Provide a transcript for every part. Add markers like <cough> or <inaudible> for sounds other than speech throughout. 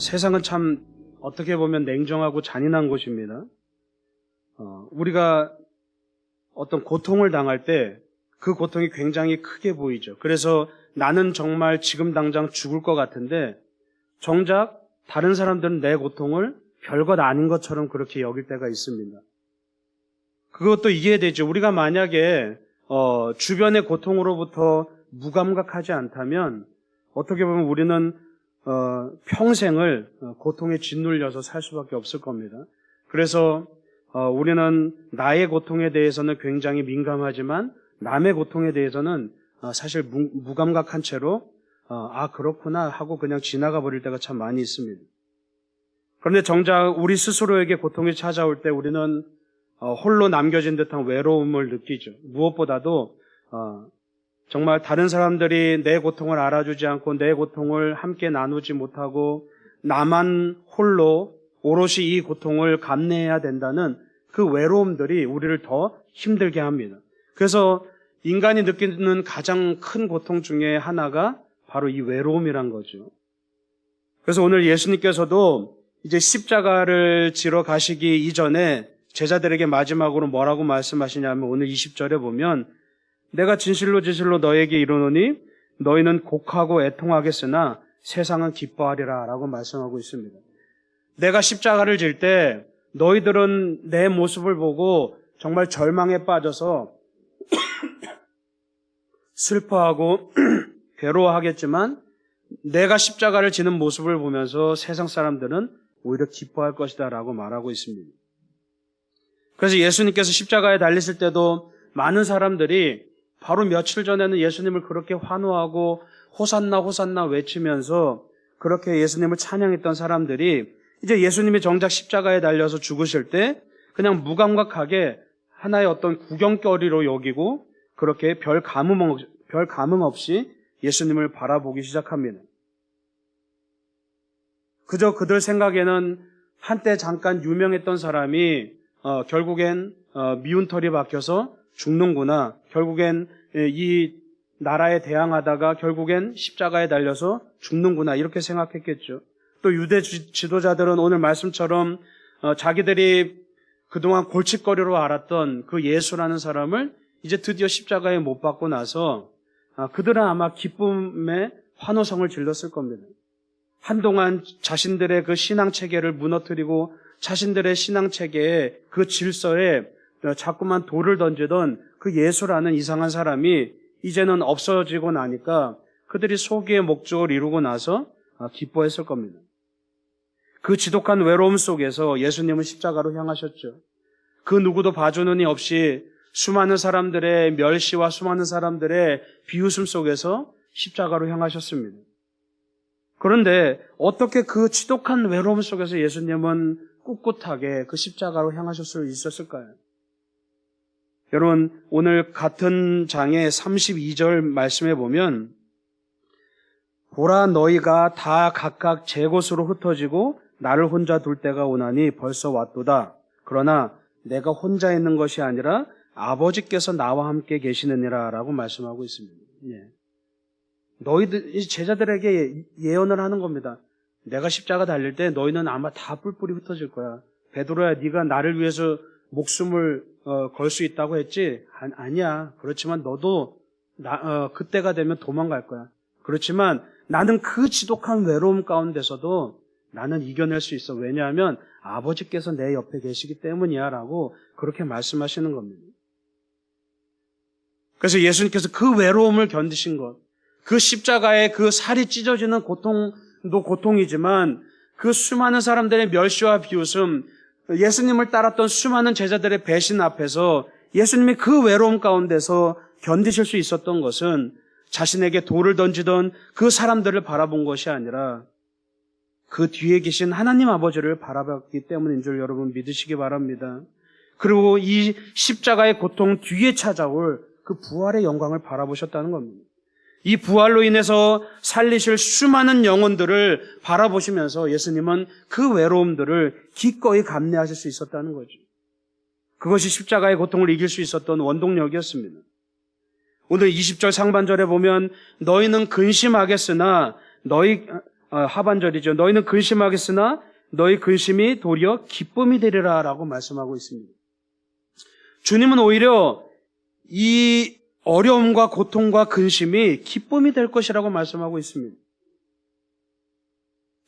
세상은 참 어떻게 보면 냉정하고 잔인한 곳입니다. 어, 우리가 어떤 고통을 당할 때 그 고통이 굉장히 크게 보이죠. 그래서 나는 정말 지금 당장 죽을 것 같은데 정작 다른 사람들은 내 고통을 별것 아닌 것처럼 그렇게 여길 때가 있습니다. 그것도 이해되죠. 우리가 만약에 어, 주변의 고통으로부터 무감각하지 않다면 어떻게 보면 우리는 어, 평생을 어, 고통에 짓눌려서 살 수밖에 없을 겁니다. 그래서 어, 우리는 나의 고통에 대해서는 굉장히 민감하지만 남의 고통에 대해서는 어, 사실 무, 무감각한 채로 어, 아 그렇구나 하고 그냥 지나가 버릴 때가 참 많이 있습니다. 그런데 정작 우리 스스로에게 고통이 찾아올 때 우리는 어, 홀로 남겨진 듯한 외로움을 느끼죠. 무엇보다도 어, 정말 다른 사람들이 내 고통을 알아주지 않고 내 고통을 함께 나누지 못하고 나만 홀로 오롯이 이 고통을 감내해야 된다는 그 외로움들이 우리를 더 힘들게 합니다. 그래서 인간이 느끼는 가장 큰 고통 중에 하나가 바로 이 외로움이란 거죠. 그래서 오늘 예수님께서도 이제 십자가를 지러 가시기 이전에 제자들에게 마지막으로 뭐라고 말씀하시냐면 오늘 20절에 보면 내가 진실로 진실로 너에게 이르노니 너희는 곡하고 애통하겠으나 세상은 기뻐하리라 라고 말씀하고 있습니다. 내가 십자가를 질 때 너희들은 내 모습을 보고 정말 절망에 빠져서 <coughs> 슬퍼하고 <coughs> 괴로워하겠지만 내가 십자가를 지는 모습을 보면서 세상 사람들은 오히려 기뻐할 것이다 라고 말하고 있습니다. 그래서 예수님께서 십자가에 달리실 때도 많은 사람들이 바로 며칠 전에는 예수님을 그렇게 환호하고 호산나 호산나 외치면서 그렇게 예수님을 찬양했던 사람들이 이제 예수님이 정작 십자가에 달려서 죽으실 때 그냥 무감각하게 하나의 어떤 구경거리로 여기고 그렇게 별 감흥, 없- 별 감흥 없이 예수님을 바라보기 시작합니다. 그저 그들 생각에는 한때 잠깐 유명했던 사람이 어, 결국엔 어, 미운 털이 박혀서 죽는구나. 결국엔 예, 이 나라에 대항하다가 결국엔 십자가에 달려서 죽는구나. 이렇게 생각했겠죠. 또 유대 지- 지도자들은 오늘 말씀처럼 어, 자기들이 그동안 골칫거리로 알았던 그 예수라는 사람을 이제 드디어 십자가에 못 박고 나서 아, 그들은 아마 기쁨의 환호성을 질렀을 겁니다. 한동안 자신들의 그 신앙 체계를 무너뜨리고 자신들의 신앙 체계의 그 질서에 자꾸만 돌을 던지던 그 예수라는 이상한 사람이 이제는 없어지고 나니까 그들이 소기의 목적을 이루고 나서 아, 기뻐했을 겁니다. 그 지독한 외로움 속에서 예수님은 십자가로 향하셨죠. 그 누구도 봐주는 이 없이 수많은 사람들의 멸시와 수많은 사람들의 비웃음 속에서 십자가로 향하셨습니다. 그런데 어떻게 그 지독한 외로움 속에서 예수님은 꿋꿋하게 그 십자가로 향하실 수 있었을까요? 여러분, 오늘 같은 장의 32절 말씀에 보면, 보라 너희가 다 각각 제 곳으로 흩어지고 나를 혼자 둘 때가 오나니 벌써 왔도다. 그러나 내가 혼자 있는 것이 아니라 아버지께서 나와 함께 계시느니라 라고 말씀하고 있습니다. 예. 너희들, 이 제자들에게 예언을 하는 겁니다. 내가 십자가 달릴 때 너희는 아마 다 뿔뿔이 흩어질 거야. 베드로야, 네가 나를 위해서 목숨을 어, 걸 수 있다고 했지? 아, 니야 그렇지만 너도 나, 어, 그때가 되면 도망갈 거야. 그렇지만 나는 그 지독한 외로움 가운데서도 나는 이겨낼 수 있어. 왜냐하면 아버지께서 내 옆에 계시기 때문이야. 라고 그렇게 말씀하시는 겁니다. 그래서 예수님께서 그 외로움을 견디신 것, 그 십자가의 그 살이 찢어지는 고통도 고통이지만 그 수많은 사람들의 멸시와 비웃음, 예수님을 따랐던 수많은 제자들의 배신 앞에서 예수님이 그 외로움 가운데서 견디실 수 있었던 것은 자신에게 돌을 던지던 그 사람들을 바라본 것이 아니라 그 뒤에 계신 하나님 아버지를 바라봤기 때문인 줄 여러분 믿으시기 바랍니다. 그리고 이 십자가의 고통 뒤에 찾아올 그 부활의 영광을 바라보셨다는 겁니다. 이 부활로 인해서 살리실 수많은 영혼들을 바라보시면서 예수님은 그 외로움들을 기꺼이 감내하실 수 있었다는 거죠. 그것이 십자가의 고통을 이길 수 있었던 원동력이었습니다. 오늘 20절 상반절에 보면 너희는 근심하겠으나 너희 아, 하반절이죠. 너희는 근심하겠으나 너희 근심이 도리어 기쁨이 되리라라고 말씀하고 있습니다. 주님은 오히려 이 어려움과 고통과 근심이 기쁨이 될 것이라고 말씀하고 있습니다.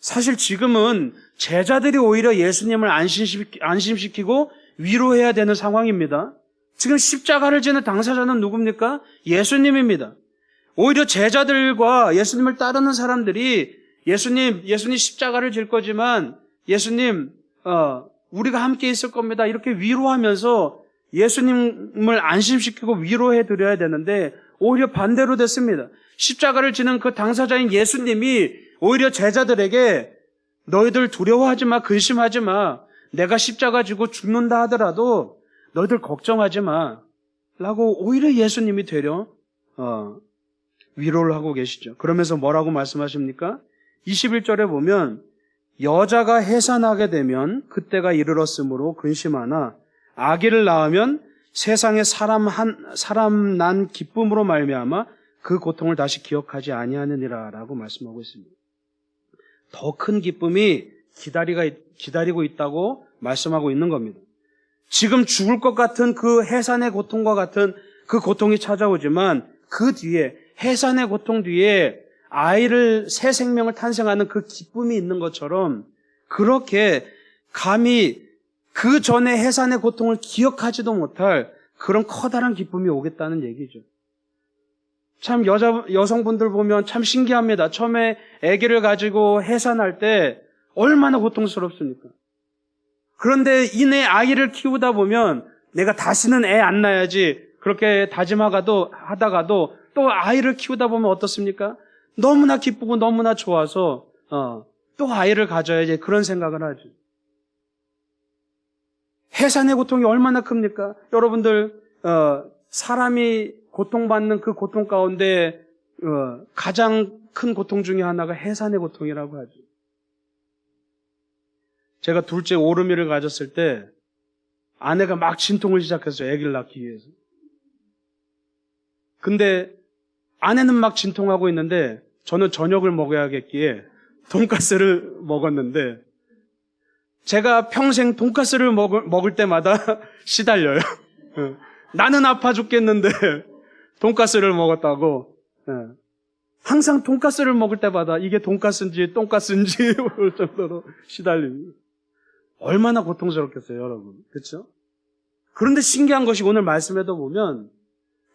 사실 지금은 제자들이 오히려 예수님을 안심시키- 안심시키고 위로해야 되는 상황입니다. 지금 십자가를 지는 당사자는 누굽니까? 예수님입니다. 오히려 제자들과 예수님을 따르는 사람들이 예수님, 예수님 십자가를 질 거지만 예수님, 어, 우리가 함께 있을 겁니다. 이렇게 위로하면서 예수님을 안심시키고 위로해 드려야 되는데 오히려 반대로 됐습니다. 십자가를 지는 그 당사자인 예수님이 오히려 제자들에게 너희들 두려워하지 마, 근심하지 마. 내가 십자가 지고 죽는다 하더라도 너희들 걱정하지 마. 라고 오히려 예수님이 되려 어, 위로를 하고 계시죠. 그러면서 뭐라고 말씀하십니까? 21절에 보면 여자가 해산하게 되면 그때가 이르렀으므로 근심하나 아기를 낳으면 세상에 사람 한 사람 난 기쁨으로 말미암아 그 고통을 다시 기억하지 아니하느니라라고 말씀하고 있습니다. 더 큰 기쁨이 기다리가 기다리고 있다고 말씀하고 있는 겁니다. 지금 죽을 것 같은 그 해산의 고통과 같은 그 고통이 찾아오지만 그 뒤에 해산의 고통 뒤에 아이를 새 생명을 탄생하는 그 기쁨이 있는 것처럼 그렇게 감히 그 전에 해산의 고통을 기억하지도 못할 그런 커다란 기쁨이 오겠다는 얘기죠. 참 여자 여성분들 보면 참 신기합니다. 처음에 아기를 가지고 해산할 때 얼마나 고통스럽습니까? 그런데 이내 아이를 키우다 보면 내가 다시는 애 안 낳아야지 그렇게 다짐하가도 하다가도 또 아이를 키우다 보면 어떻습니까? 너무나 기쁘고 너무나 좋아서 어, 또 아이를 가져야지 그런 생각을 하죠. 해산의 고통이 얼마나 큽니까? 여러분들 어, 사람이 고통받는 그 고통 가운데 어, 가장 큰 고통 중에 하나가 해산의 고통이라고 하죠. 제가 둘째 오르미를 가졌을 때 아내가 막 진통을 시작했어요. 아기를 낳기 위해서. 근데 아내는 막 진통하고 있는데 저는 저녁을 먹어야겠기에 돈가스를 먹었는데 제가 평생 돈가스를 먹을, 먹을 때마다 <laughs> 시달려요. 어. 나는 아파 죽겠는데 <laughs> 돈가스를 먹었다고. 예. 항상 돈가스를 먹을 때마다 이게 돈가스인지 똥가스인지 <laughs> 모를 정도로 시달립니다. 얼마나 고통스럽겠어요, 여러분. 그렇죠? 그런데 신기한 것이 오늘 말씀에도 보면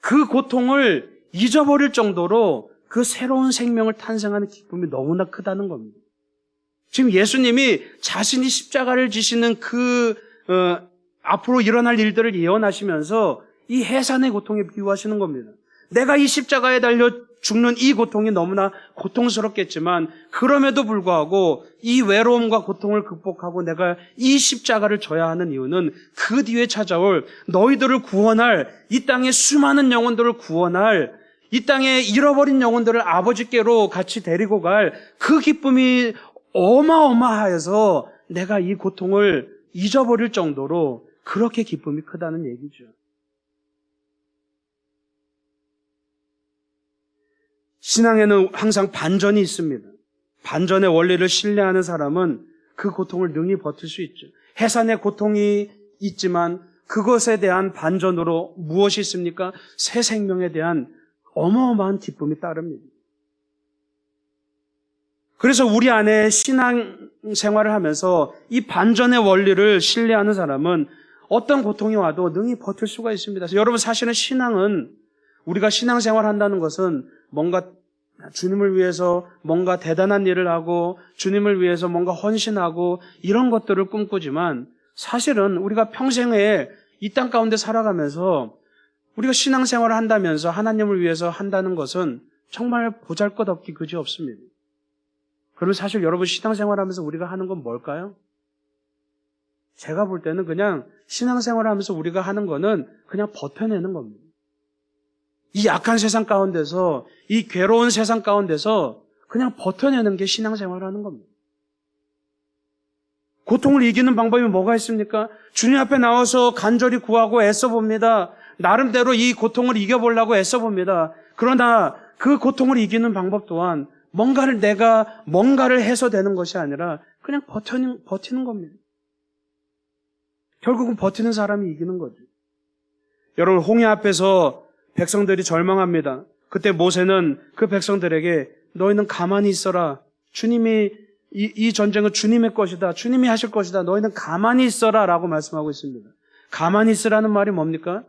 그 고통을 잊어버릴 정도로 그 새로운 생명을 탄생하는 기쁨이 너무나 크다는 겁니다. 지금 예수님이 자신이 십자가를 지시는 그 어, 앞으로 일어날 일들을 예언하시면서 이 해산의 고통에 비유하시는 겁니다. 내가 이 십자가에 달려 죽는 이 고통이 너무나 고통스럽겠지만 그럼에도 불구하고 이 외로움과 고통을 극복하고 내가 이 십자가를 져야 하는 이유는 그 뒤에 찾아올 너희들을 구원할 이 땅의 수많은 영혼들을 구원할 이 땅에 잃어버린 영혼들을 아버지께로 같이 데리고 갈 그 기쁨이 어마어마하여서 내가 이 고통을 잊어버릴 정도로 그렇게 기쁨이 크다는 얘기죠. 신앙에는 항상 반전이 있습니다. 반전의 원리를 신뢰하는 사람은 그 고통을 능히 버틸 수 있죠. 해산의 고통이 있지만 그것에 대한 반전으로 무엇이 있습니까? 새 생명에 대한 어마어마한 기쁨이 따릅니다. 그래서 우리 안에 신앙 생활을 하면서 이 반전의 원리를 신뢰하는 사람은 어떤 고통이 와도 능히 버틸 수가 있습니다. 여러분 사실은 신앙은 우리가 신앙 생활 한다는 것은 뭔가 주님을 위해서 뭔가 대단한 일을 하고 주님을 위해서 뭔가 헌신하고 이런 것들을 꿈꾸지만 사실은 우리가 평생에 이 땅 가운데 살아가면서 우리가 신앙생활을 한다면서 하나님을 위해서 한다는 것은 정말 보잘것없기 그지 없습니다. 그러면 사실 여러분 신앙생활 하면서 우리가 하는 건 뭘까요? 제가 볼 때는 그냥 신앙생활 하면서 우리가 하는 거는 그냥 버텨내는 겁니다. 이 약한 세상 가운데서 이 괴로운 세상 가운데서 그냥 버텨내는 게 신앙생활 하는 겁니다. 고통을 이기는 방법이 뭐가 있습니까? 주님 앞에 나와서 간절히 구하고 애써 봅니다. 나름대로 이 고통을 이겨보려고 애써 봅니다. 그러나 그 고통을 이기는 방법 또한 뭔가를 내가 뭔가를 해서 되는 것이 아니라 그냥 버티는, 버티는 겁니다. 결국은 버티는 사람이 이기는 거죠. 여러분 홍해 앞에서 백성들이 절망합니다. 그때 모세는 그 백성들에게 너희는 가만히 있어라. 주님이 이, 이 전쟁은 주님의 것이다. 주님이 하실 것이다. 너희는 가만히 있어라 라고 말씀하고 있습니다. 가만히 있으라는 말이 뭡니까?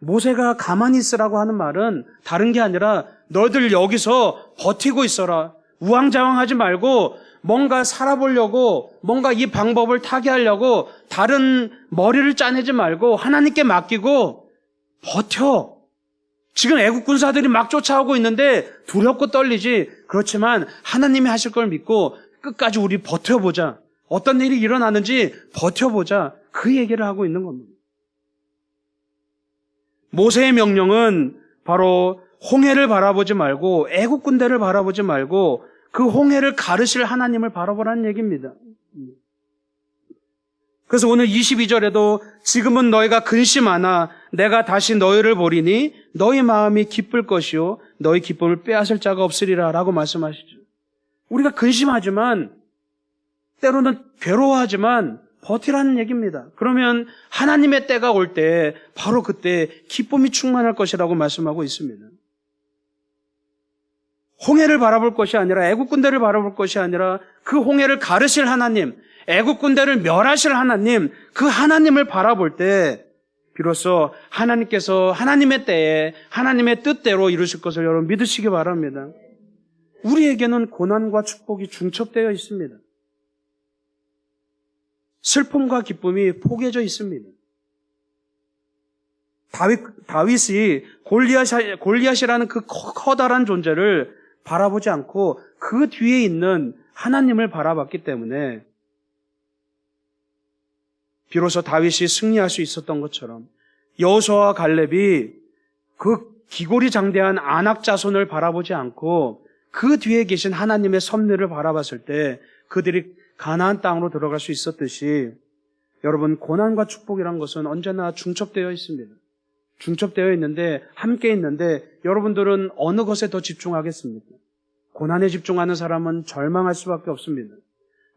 모세가 가만히 있으라고 하는 말은 다른 게 아니라 너희들 여기서 버티고 있어라. 우왕좌왕하지 말고 뭔가 살아보려고 뭔가 이 방법을 타개하려고 다른 머리를 짜내지 말고 하나님께 맡기고 버텨. 지금 애국 군사들이 막 쫓아오고 있는데 두렵고 떨리지. 그렇지만 하나님이 하실 걸 믿고 끝까지 우리 버텨보자. 어떤 일이 일어나는지 버텨보자. 그 얘기를 하고 있는 겁니다. 모세의 명령은 바로 홍해를 바라보지 말고 애국 군대를 바라보지 말고 그 홍해를 가르실 하나님을 바라보라는 얘기입니다. 그래서 오늘 22절에도 지금은 너희가 근심하나 내가 다시 너희를 보리니 너희 마음이 기쁠 것이요 너희 기쁨을 빼앗을 자가 없으리라 라고 말씀하시죠. 우리가 근심하지만 때로는 괴로워하지만 버티라는 얘기입니다. 그러면 하나님의 때가 올 때 바로 그때 기쁨이 충만할 것이라고 말씀하고 있습니다. 홍해를 바라볼 것이 아니라 애국 군대를 바라볼 것이 아니라 그 홍해를 가르실 하나님, 애국 군대를 멸하실 하나님, 그 하나님을 바라볼 때 비로소 하나님께서 하나님의 때에 하나님의 뜻대로 이루실 것을 여러분 믿으시기 바랍니다. 우리에게는 고난과 축복이 중첩되어 있습니다. 슬픔과 기쁨이 포개져 있습니다. 다윗, 다윗이 골리앗, 골리앗이라는 그 커다란 존재를 바라보지 않고 그 뒤에 있는 하나님을 바라봤기 때문에 비로소 다윗이 승리할 수 있었던 것처럼 여호수아와 갈렙이 그 기골이 장대한 안악 자손을 바라보지 않고 그 뒤에 계신 하나님의 섭리를 바라봤을 때 그들이 가나안 땅으로 들어갈 수 있었듯이 여러분 고난과 축복이란 것은 언제나 중첩되어 있습니다. 중첩되어 있는데 함께 있는데 여러분들은 어느 것에 더 집중하겠습니까? 고난에 집중하는 사람은 절망할 수밖에 없습니다.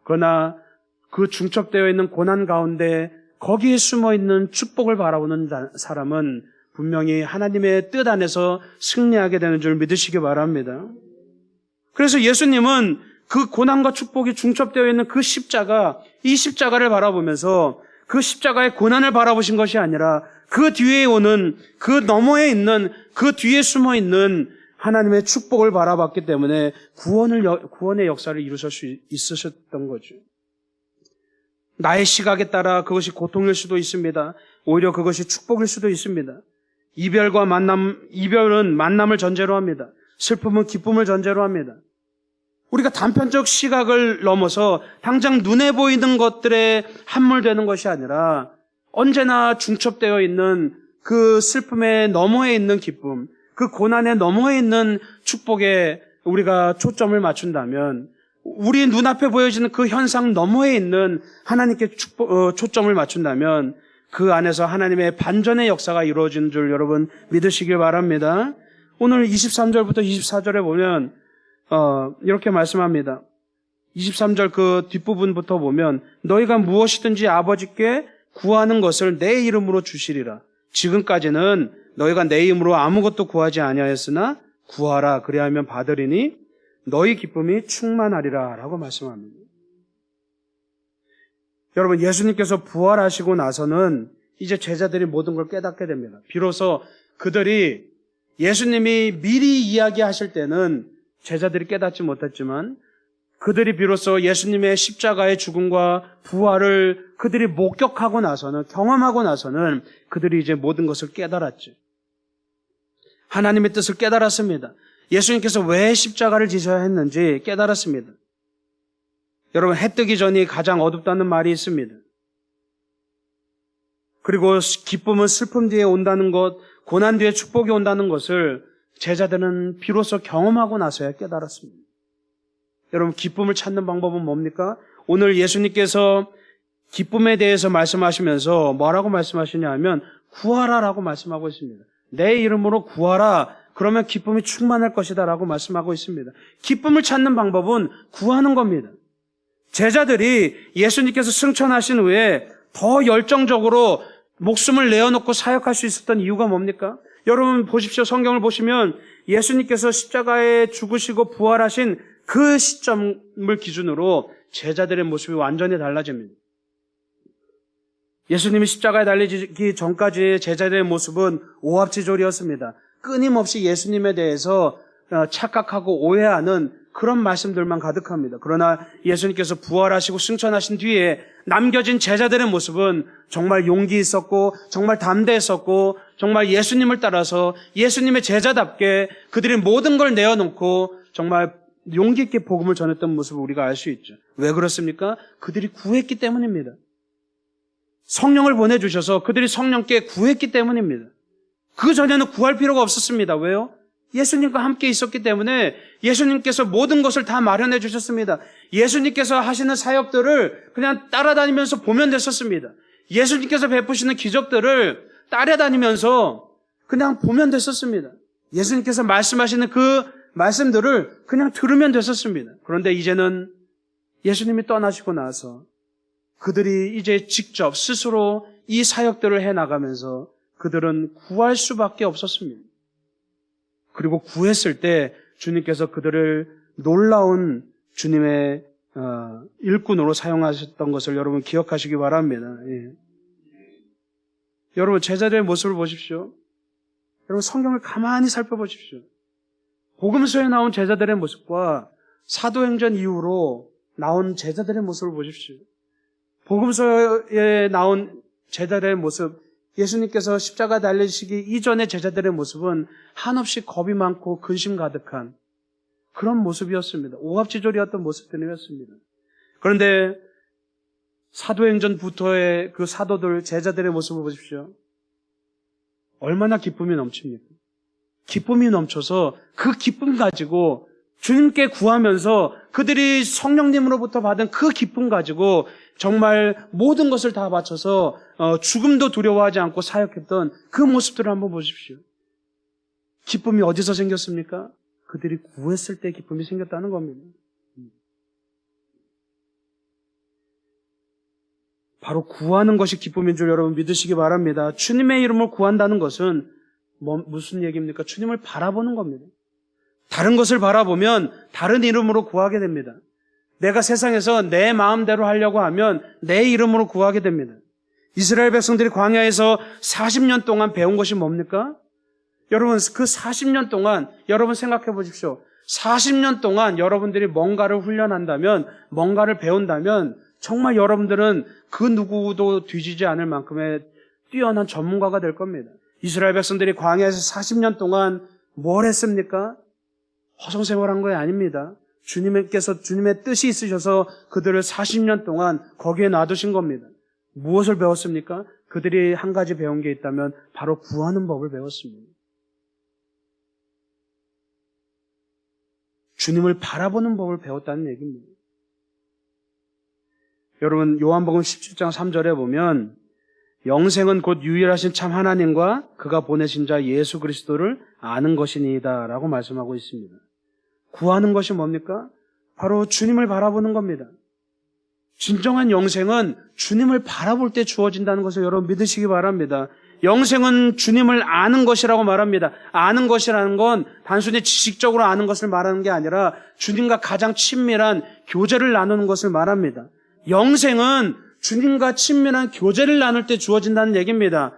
그러나 그 중첩되어 있는 고난 가운데 거기에 숨어 있는 축복을 바라보는 사람은 분명히 하나님의 뜻 안에서 승리하게 되는 줄 믿으시기 바랍니다. 그래서 예수님은 그 고난과 축복이 중첩되어 있는 그 십자가, 이 십자가를 바라보면서 그 십자가의 고난을 바라보신 것이 아니라 그 뒤에 오는 그 너머에 있는 그 뒤에 숨어 있는 하나님의 축복을 바라봤기 때문에 구원을 구원의 역사를 이루실 수 있으셨던 거죠. 나의 시각에 따라 그것이 고통일 수도 있습니다. 오히려 그것이 축복일 수도 있습니다. 이별과 만남, 이별은 만남을 전제로 합니다. 슬픔은 기쁨을 전제로 합니다. 우리가 단편적 시각을 넘어서 당장 눈에 보이는 것들에 함몰되는 것이 아니라 언제나 중첩되어 있는 그 슬픔의 너머에 있는 기쁨, 그 고난의 너머에 있는 축복에 우리가 초점을 맞춘다면 우리 눈앞에 보여지는 그 현상 너머에 있는 하나님께 축복, 어, 초점을 맞춘다면 그 안에서 하나님의 반전의 역사가 이루어진 줄 여러분 믿으시길 바랍니다. 오늘 23절부터 24절에 보면 어, 이렇게 말씀합니다. 23절 그 뒷부분부터 보면 너희가 무엇이든지 아버지께 구하는 것을 내 이름으로 주시리라. 지금까지는 너희가 내 이름으로 아무것도 구하지 아니하였으나 구하라 그리하면 받으리니 너희 기쁨이 충만하리라 라고 말씀합니다. 여러분 예수님께서 부활하시고 나서는 이제 제자들이 모든 걸 깨닫게 됩니다. 비로소 그들이 예수님이 미리 이야기하실 때는 제자들이 깨닫지 못했지만 그들이 비로소 예수님의 십자가의 죽음과 부활을 그들이 목격하고 나서는 경험하고 나서는 그들이 이제 모든 것을 깨달았죠. 하나님의 뜻을 깨달았습니다. 예수님께서 왜 십자가를 지셔야 했는지 깨달았습니다. 여러분, 해 뜨기 전이 가장 어둡다는 말이 있습니다. 그리고 기쁨은 슬픔 뒤에 온다는 것, 고난 뒤에 축복이 온다는 것을 제자들은 비로소 경험하고 나서야 깨달았습니다. 여러분, 기쁨을 찾는 방법은 뭡니까? 오늘 예수님께서 기쁨에 대해서 말씀하시면서 뭐라고 말씀하시냐 하면 구하라 라고 말씀하고 있습니다. 내 이름으로 구하라. 그러면 기쁨이 충만할 것이다 라고 말씀하고 있습니다. 기쁨을 찾는 방법은 구하는 겁니다. 제자들이 예수님께서 승천하신 후에 더 열정적으로 목숨을 내어놓고 사역할 수 있었던 이유가 뭡니까? 여러분 보십시오. 성경을 보시면 예수님께서 십자가에 죽으시고 부활하신 그 시점을 기준으로 제자들의 모습이 완전히 달라집니다. 예수님이 십자가에 달리기 전까지의 제자들의 모습은 오합지졸이었습니다. 끊임없이 예수님에 대해서 어, 착각하고 오해하는 그런 말씀들만 가득합니다. 그러나 예수님께서 부활하시고 승천하신 뒤에 남겨진 제자들의 모습은 정말 용기 있었고 정말 담대했었고 정말 예수님을 따라서 예수님의 제자답게 그들이 모든 걸 내어놓고 정말 용기 있게 복음을 전했던 모습을 우리가 알 수 있죠. 왜 그렇습니까? 그들이 구했기 때문입니다. 성령을 보내주셔서 그들이 성령께 구했기 때문입니다. 그 전에는 구할 필요가 없었습니다. 왜요? 예수님과 함께 있었기 때문에 예수님께서 모든 것을 다 마련해 주셨습니다. 예수님께서 하시는 사역들을 그냥 따라다니면서 보면 됐었습니다. 예수님께서 베푸시는 기적들을 따라다니면서 그냥 보면 됐었습니다. 예수님께서 말씀하시는 그 말씀들을 그냥 들으면 됐었습니다. 그런데 이제는 예수님이 떠나시고 나서 그들이 이제 직접 스스로 이 사역들을 해 나가면서 그들은 구할 수밖에 없었습니다. 그리고 구했을 때 주님께서 그들을 놀라운 주님의 어, 일꾼으로 사용하셨던 것을 여러분 기억하시기 바랍니다. 예. 여러분 제자들의 모습을 보십시오. 여러분 성경을 가만히 살펴보십시오. 복음서에 나온 제자들의 모습과 사도행전 이후로 나온 제자들의 모습을 보십시오. 복음서에 나온 제자들의 모습, 예수님께서 십자가 달리시기 이전의 제자들의 모습은 한없이 겁이 많고 근심 가득한 그런 모습이었습니다. 오합지졸이었던 모습들이었습니다. 그런데 사도행전부터의 그 사도들, 제자들의 모습을 보십시오. 얼마나 기쁨이 넘칩니까? 기쁨이 넘쳐서 그 기쁨 가지고 주님께 구하면서 그들이 성령님으로부터 받은 그 기쁨 가지고 정말 모든 것을 다 바쳐서 어, 죽음도 두려워하지 않고 사역했던 그 모습들을 한번 보십시오. 기쁨이 어디서 생겼습니까? 그들이 구했을 때 기쁨이 생겼다는 겁니다. 바로 구하는 것이 기쁨인 줄 여러분 믿으시기 바랍니다. 주님의 이름을 구한다는 것은 뭐, 무슨 얘기입니까? 주님을 바라보는 겁니다. 다른 것을 바라보면 다른 이름으로 구하게 됩니다. 내가 세상에서 내 마음대로 하려고 하면 내 이름으로 구하게 됩니다. 이스라엘 백성들이 광야에서 40년 동안 배운 것이 뭡니까? 여러분, 그 40년 동안, 여러분 생각해 보십시오. 40년 동안 여러분들이 뭔가를 훈련한다면, 뭔가를 배운다면, 정말 여러분들은 그 누구도 뒤지지 않을 만큼의 뛰어난 전문가가 될 겁니다. 이스라엘 백성들이 광야에서 40년 동안 뭘 했습니까? 허송세월한 거 아닙니다. 주님께서 주님의 뜻이 있으셔서 그들을 40년 동안 거기에 놔두신 겁니다. 무엇을 배웠습니까? 그들이 한 가지 배운 게 있다면 바로 구하는 법을 배웠습니다. 주님을 바라보는 법을 배웠다는 얘기입니다. 여러분 요한복음 17장 3절에 보면 영생은 곧 유일하신 참 하나님과 그가 보내신 자 예수 그리스도를 아는 것이니이다라고 말씀하고 있습니다. 구하는 것이 뭡니까? 바로 주님을 바라보는 겁니다. 진정한 영생은 주님을 바라볼 때 주어진다는 것을 여러분 믿으시기 바랍니다. 영생은 주님을 아는 것이라고 말합니다. 아는 것이라는 건 단순히 지식적으로 아는 것을 말하는 게 아니라 주님과 가장 친밀한 교제를 나누는 것을 말합니다. 영생은 주님과 친밀한 교제를 나눌 때 주어진다는 얘기입니다.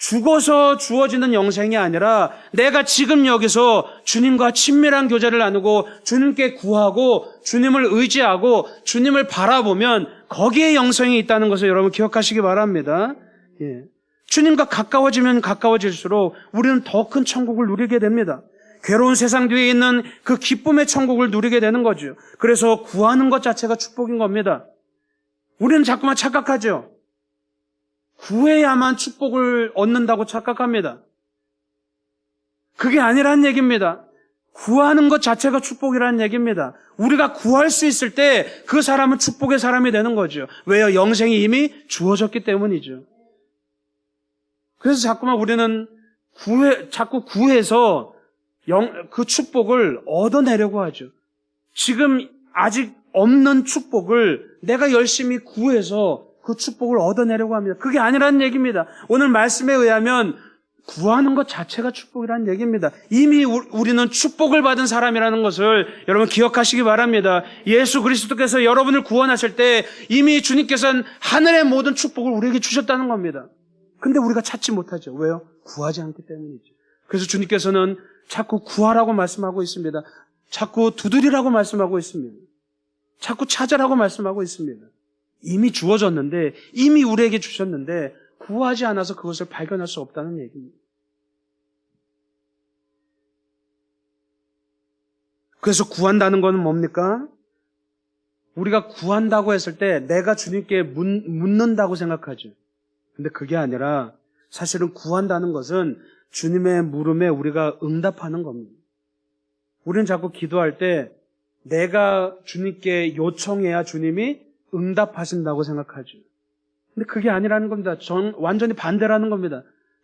죽어서 주어지는 영생이 아니라 내가 지금 여기서 주님과 친밀한 교제를 나누고 주님께 구하고 주님을 의지하고 주님을 바라보면 거기에 영생이 있다는 것을 여러분 기억하시기 바랍니다. 예. 주님과 가까워지면 가까워질수록 우리는 더 큰 천국을 누리게 됩니다. 괴로운 세상 뒤에 있는 그 기쁨의 천국을 누리게 되는 거죠. 그래서 구하는 것 자체가 축복인 겁니다. 우리는 자꾸만 착각하죠. 구해야만 축복을 얻는다고 착각합니다. 그게 아니란 얘기입니다. 구하는 것 자체가 축복이라는 얘기입니다. 우리가 구할 수 있을 때 그 사람은 축복의 사람이 되는 거죠. 왜요? 영생이 이미 주어졌기 때문이죠. 그래서 자꾸만 우리는 구해, 자꾸 구해서 영, 그 축복을 얻어내려고 하죠. 지금 아직 없는 축복을 내가 열심히 구해서 그 축복을 얻어내려고 합니다. 그게 아니라는 얘기입니다. 오늘 말씀에 의하면 구하는 것 자체가 축복이라는 얘기입니다. 이미 우- 우리는 축복을 받은 사람이라는 것을 여러분 기억하시기 바랍니다. 예수 그리스도께서 여러분을 구원하실 때 이미 주님께서는 하늘의 모든 축복을 우리에게 주셨다는 겁니다. 근데 우리가 찾지 못하죠. 왜요? 구하지 않기 때문이죠. 그래서 주님께서는 자꾸 구하라고 말씀하고 있습니다. 자꾸 두드리라고 말씀하고 있습니다. 자꾸 찾으라고 말씀하고 있습니다. 이미 주어졌는데, 이미 우리에게 주셨는데, 구하지 않아서 그것을 발견할 수 없다는 얘기입니다. 그래서 구한다는 것은 뭡니까? 우리가 구한다고 했을 때 내가 주님께 문- 묻는다고 생각하죠. 근데 그게 아니라 사실은 구한다는 것은 주님의 물음에 우리가 응답하는 겁니다. 우리는 자꾸 기도할 때 내가 주님께 요청해야 주님이 응답하신다고 생각하죠. 근데 그게 아니라는 겁니다. 전 완전히 반대라는 겁니다.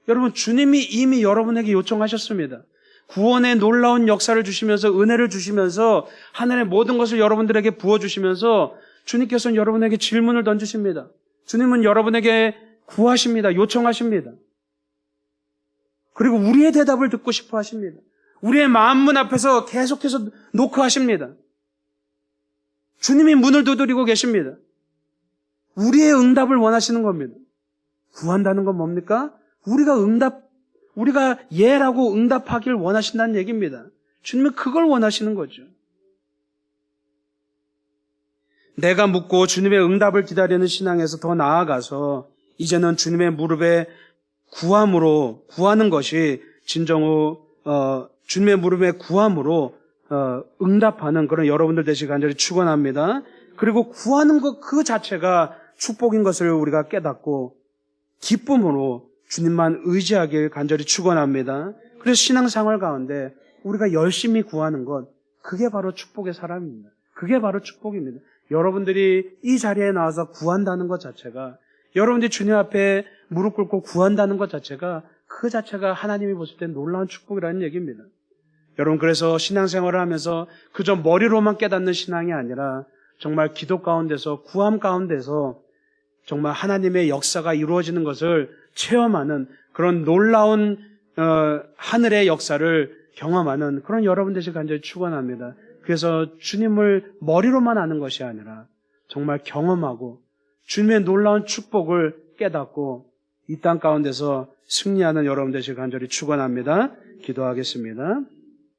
여러분, 주님이 이미 여러분에게 요청하셨습니다. 구원의 놀라운 역사를 주시면서 은혜를 주시면서 하늘의 모든 것을 여러분들에게 부어 주시면서 주님께서는 여러분에게 질문을 던지십니다. 주님은 여러분에게 구하십니다. 요청하십니다. 그리고 우리의 대답을 듣고 싶어 하십니다. 우리의 마음문 앞에서 계속해서 노크하십니다. 주님이 문을 두드리고 계십니다. 우리의 응답을 원하시는 겁니다. 구한다는 건 뭡니까? 우리가 응답, 우리가 예라고 응답하길 원하신다는 얘기입니다. 주님은 그걸 원하시는 거죠. 내가 묻고 주님의 응답을 기다리는 신앙에서 더 나아가서 이제는 주님의 무릎에 구함으로 구하는 것이 진정으로 어, 주님의 무릎에 구함으로 어, 응답하는 그런 여러분들 되시기 간절히 축원합니다. 그리고 구하는 것 그 자체가 축복인 것을 우리가 깨닫고 기쁨으로 주님만 의지하길 간절히 축원합니다. 그래서 신앙생활 가운데 우리가 열심히 구하는 것 그게 바로 축복의 사람입니다. 그게 바로 축복입니다. 여러분들이 이 자리에 나와서 구한다는 것 자체가 여러분들이 주님 앞에 무릎 꿇고 구한다는 것 자체가 그 자체가 하나님이 보실 때 놀라운 축복이라는 얘기입니다. 여러분 그래서 신앙생활을 하면서 그저 머리로만 깨닫는 신앙이 아니라 정말 기도 가운데서 구함 가운데서 정말 하나님의 역사가 이루어지는 것을 체험하는 그런 놀라운 어, 하늘의 역사를 경험하는 그런 여러분 되시 간절히 축원합니다. 그래서 주님을 머리로만 아는 것이 아니라 정말 경험하고 주님의 놀라운 축복을 깨닫고 이 땅 가운데서 승리하는 여러분 되시 간절히 축원합니다. 기도하겠습니다.